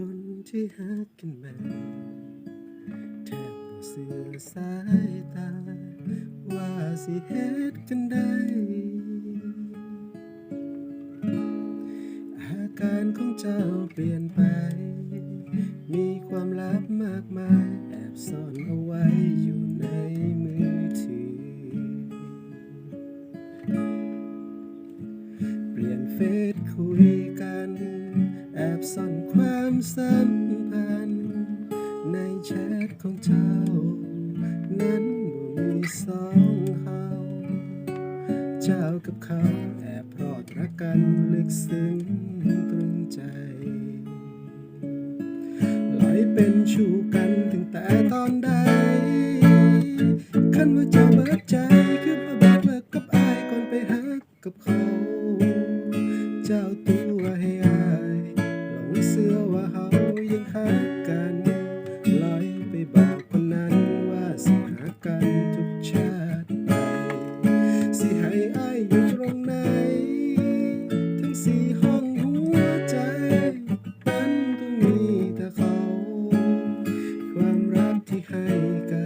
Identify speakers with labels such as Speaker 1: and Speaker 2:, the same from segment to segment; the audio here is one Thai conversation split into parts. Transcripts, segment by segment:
Speaker 1: คนที่หักกันมาแทบบ่เสือสายตา ว่าสิเฮ็ดกันได้อาการของเจ้าเปลี่ยนไป มีความลับมากมาย แอบซ่อนเอาไว้อยู่ในมือถือ สัมพันธ์ในแชทของเจ้า นั้นบ่มีสองเขาเจ้ากับเขาแอบรอดรักกันลึกซึ้งตรึงใจลอยเป็นชูกันถึงแต่ตอนใดคันว่าเจ้าเบิดใจ กันทุกชาติไปสิให้อายอยู่ตรงไหน ทั้งสี่ห้องหัวใจนั้นต้องมีแต่เขา ความรักที่ให้กัน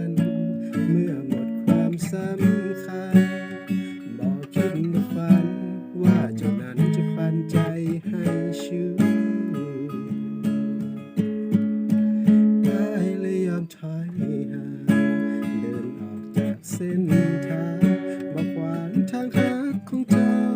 Speaker 1: กข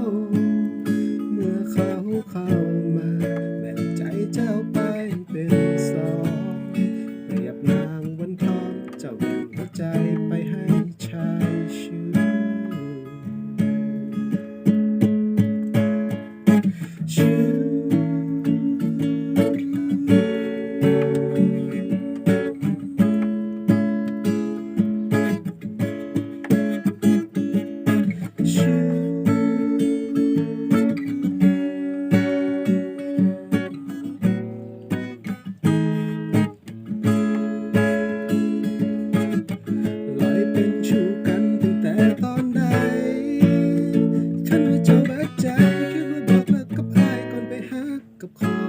Speaker 1: ก่อนไปหักกับเขา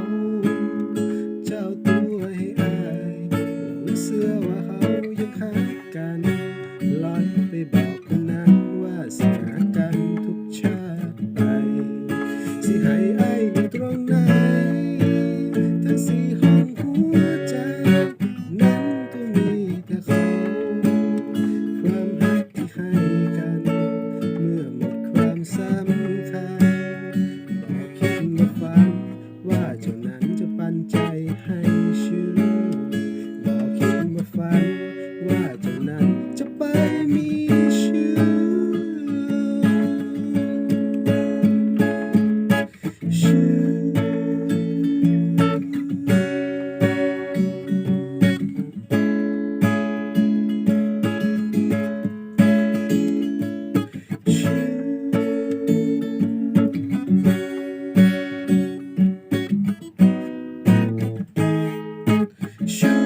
Speaker 1: เจ้าตัวให้อายหลงเสื้อว่าเขายังหักกันลอยไปบอกคนนั้นว่าสิหากันทุกชาติไป สิให้อาย Shoot.